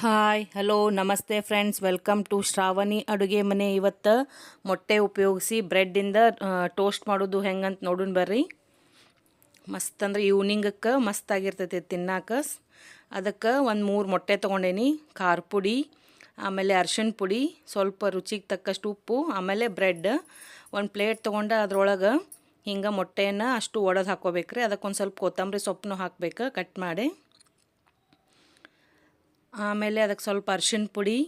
Hi hello ನಮಸ್ತೆ friends welcome to Shravani ಅಡುಗೆ ಮನೆ ಇವತ್ತು ಮೊಟ್ಟೆ ಉಪಯೋಗಿಸಿ ಬ್ರೆಡ್ಡಿಂದ ಟೋಸ್ಟ್ ಮಾಡೋದು ಹೆಂಗಂತ ನೋಡೋಣ ಬರ್ರಿ. ಮಸ್ತ್ ಅಂದ್ರೆ ಈವ್ನಿಂಗಕ್ಕೆ ಮಸ್ತ್ ಆಗಿರ್ತೈತಿ ತಿನ್ನಾಕ. ಅದಕ್ಕೆ ಒಂದು ಮೂರು ಮೊಟ್ಟೆ ತೊಗೊಂಡೇನಿ, ಖಾರ ಪುಡಿ, ಆಮೇಲೆ ಅರ್ಶಿಣ ಪುಡಿ, ಸ್ವಲ್ಪ ರುಚಿಗೆ ತಕ್ಕಷ್ಟು ಉಪ್ಪು, ಆಮೇಲೆ ಬ್ರೆಡ್. ಒಂದು ಪ್ಲೇಟ್ ತೊಗೊಂಡು ಅದ್ರೊಳಗೆ ಹಿಂಗೆ ಮೊಟ್ಟೆಯನ್ನು ಅಷ್ಟು ಒಡೆದು ಹಾಕೋಬೇಕ್ರಿ ಅದಕ್ಕೊಂದು ಸ್ವಲ್ಪ ಕೊತ್ತಂಬರಿ ಸೊಪ್ಪನ್ನು ಹಾಕಬೇಕು, ಕಟ್ ಮಾಡಿ. ಆಮೇಲೆ ಅದಕ್ಕೆ ಸ್ವಲ್ಪ ಅರ್ಶಿನ ಪುಡಿ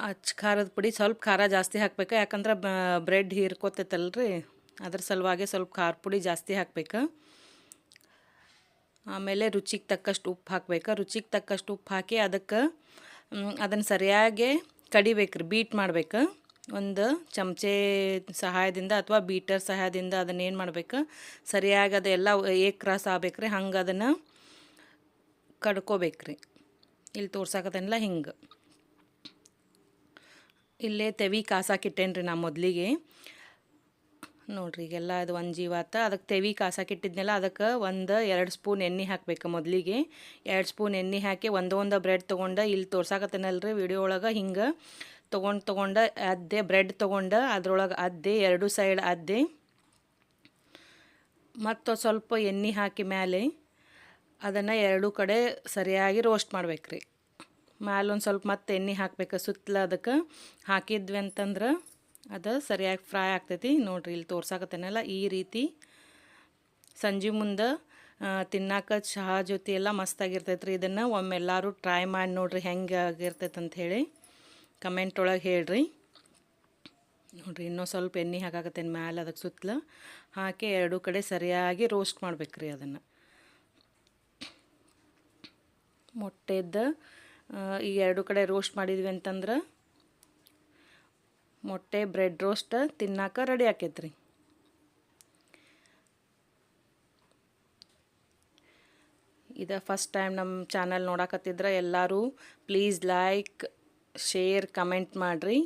ಅಚ್ಚ ಖಾರದ ಪುಡಿ, ಸ್ವಲ್ಪ ಖಾರ ಜಾಸ್ತಿ ಹಾಕ್ಬೇಕು. ಯಾಕಂದ್ರೆ ಬ್ರೆಡ್ ಹೀರ್ಕೋತೈತಲ್ರಿ. ಅದ್ರ ಸಲುವಾಗಿ ಸ್ವಲ್ಪ ಖಾರ ಪುಡಿ ಜಾಸ್ತಿ ಹಾಕ್ಬೇಕು. ಆಮೇಲೆ ರುಚಿಗೆ ತಕ್ಕಷ್ಟು ಉಪ್ಪು ಹಾಕ್ಬೇಕು. ರುಚಿಗೆ ತಕ್ಕಷ್ಟು ಉಪ್ಪು ಹಾಕಿ ಅದಕ್ಕೆ ಅದನ್ನು ಸರಿಯಾಗಿ ರೀ ಬೀಟ್ ಮಾಡ್ಬೇಕು. ಒಂದು ಚಮಚೆ ಸಹಾಯದಿಂದ ಅಥವಾ ಬೀಟರ್ ಸಹಾಯದಿಂದ ಅದನ್ನೇನು ಮಾಡ್ಬೇಕು, ಸರಿಯಾಗಿ ಅದೆಲ್ಲ ಏಕ್ ಕ್ರಾಸ್ ರೀ ಹಂಗೆ ಅದನ್ನು ಕಡ್ಕೋಬೇಕ್ರಿ. ಇಲ್ಲಿ ತೋರ್ಸಾಕತ್ತೇನಲ್ಲ ಹಿಂಗೆ. ಇಲ್ಲೇ ತೆವಿ ಕಾಸಾಕಿಟ್ಟೇನ್ರಿ ನಾ ಮೊದಲಿಗೆ. ನೋಡ್ರಿ ಈಗೆಲ್ಲ ಅದು ಒಂದು ಜೀವಾತ ಅದಕ್ಕೆ ತೆವಿ ಕಾಸಾಕಿಟ್ಟಿದ್ನೆಲ್ಲ, ಅದಕ್ಕೆ ಒಂದು ಎರಡು ಸ್ಪೂನ್ ಎಣ್ಣೆ ಹಾಕ್ಬೇಕು ಮೊದಲಿಗೆ. ಎರಡು ಸ್ಪೂನ್ ಎಣ್ಣೆ ಹಾಕಿ ಒಂದು ಒಂದು ಬ್ರೆಡ್ ತೊಗೊಂಡು ಇಲ್ಲಿ ತೋರ್ಸಾಕತ್ತೇನಲ್ರಿ ವಿಡಿಯೋ ಒಳಗೆ ಹಿಂಗೆ. ತೊಗೊಂಡು ತೊಗೊಂಡು ಅದ್ದೆ ಬ್ರೆಡ್ ತೊಗೊಂಡು ಅದ್ರೊಳಗೆ ಅದ್ದೆ ಎರಡು ಸೈಡ್ ಅದ್ದೆ. ಮತ್ತು ಸ್ವಲ್ಪ ಎಣ್ಣೆ ಹಾಕಿ ಮೇಲೆ ಅದನ್ನು ಎರಡೂ ಕಡೆ ಸರಿಯಾಗಿ ರೋಸ್ಟ್ ಮಾಡ್ಬೇಕು ರೀ ಮ್ಯಾಲೊಂದು ಸ್ವಲ್ಪ ಮತ್ತೆ ಎಣ್ಣೆ ಹಾಕ್ಬೇಕು ಸುತ್ತಲ ಅದಕ್ಕೆ. ಹಾಕಿದ್ವಿ ಅಂತಂದ್ರೆ ಅದು ಸರಿಯಾಗಿ ಫ್ರೈ ಆಗ್ತೈತಿ. ನೋಡಿರಿ ಇಲ್ಲಿ ತೋರ್ಸಾಕತ್ತೇನಲ್ಲ ಈ ರೀತಿ ಸಂಜೆ ಮುಂದೆ ತಿನ್ನಾಕ ಚಹಾ ಜೊತೆ ಎಲ್ಲ ಮಸ್ತಾಗಿರ್ತೈತೆ ರೀ ಇದನ್ನು ಒಮ್ಮೆಲ್ಲರೂ ಟ್ರೈ ಮಾಡಿ ನೋಡಿರಿ ಹೆಂಗೆ ಆಗಿರ್ತೈತೆ ಅಂತ ಹೇಳಿ ಕಮೆಂಟ್ ಒಳಗೆ ಹೇಳ್ರಿ. ನೋಡಿರಿ ಇನ್ನೂ ಸ್ವಲ್ಪ ಎಣ್ಣೆ ಹಾಕಾಕತ್ತೇನೆ ಮ್ಯಾಲೆ ಅದಕ್ಕೆ ಸುತ್ತಲ. ಹಾಕಿ ಎರಡೂ ಕಡೆ ಸರಿಯಾಗಿ ರೋಸ್ಟ್ ಮಾಡ್ಬೇಕು ರೀ ಅದನ್ನು. ಮೊಟ್ಟೆದ್ದು ಈ ಎರಡು ಕಡೆ ರೋಸ್ಟ್ ಮಾಡಿದ್ವಿ ಅಂತಂದ್ರೆ ಮೊಟ್ಟೆ ಬ್ರೆಡ್ ರೋಸ್ಟ್ ತಿನ್ನಾಕ ರೆಡಿ ಆಕೈತ್ರಿ. ಇದು ಫಸ್ಟ್ ಟೈಮ್ ನಮ್ಮ ಚಾನಲ್ ನೋಡಕತ್ತಿದ್ರೆ ಎಲ್ಲರೂ ಪ್ಲೀಸ್ ಲೈಕ್ ಶೇರ್ ಕಮೆಂಟ್ ಮಾಡಿರಿ.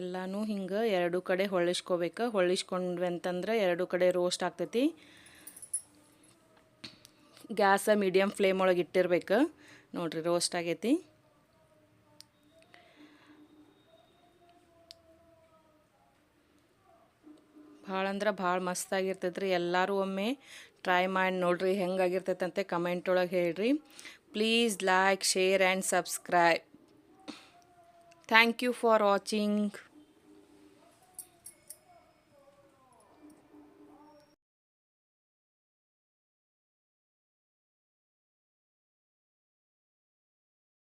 ಎಲ್ಲನೂ ಹಿಂಗೆ ಎರಡು ಕಡೆ ಹೊಳ್ಳಿಸ್ಕೋಬೇಕು. ಹೊಳ್ಳಿಸ್ಕೊಂಡ್ವಿ ಅಂತಂದ್ರೆ ಎರಡು ಕಡೆ ರೋಸ್ಟ್ ಆಗ್ತೈತಿ. ಗ್ಯಾಸ ಮೀಡಿಯಮ್ ಫ್ಲೇಮ್ ಒಳಗೆ ಇಟ್ಟಿರ್ಬೇಕು. ನೋಡಿರಿ ರೋಸ್ಟ್ ಆಗೈತಿ. ಭಾಳ ಅಂದ್ರೆ ಭಾಳ ಮಸ್ತಾಗಿರ್ತೈತೆ ರೀ ಎಲ್ಲರೂ ಒಮ್ಮೆ ಟ್ರೈ ಮಾಡಿ ನೋಡಿರಿ ಹೆಂಗಾಗಿರ್ತೈತಂತೆ ಕಮೆಂಟ್ ಒಳಗೆ ಹೇಳ್ರಿ. Please like share and subscribe thank you for watching